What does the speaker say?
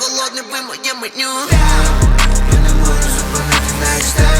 голодний, ви моє меню Я не можу зупинити найстер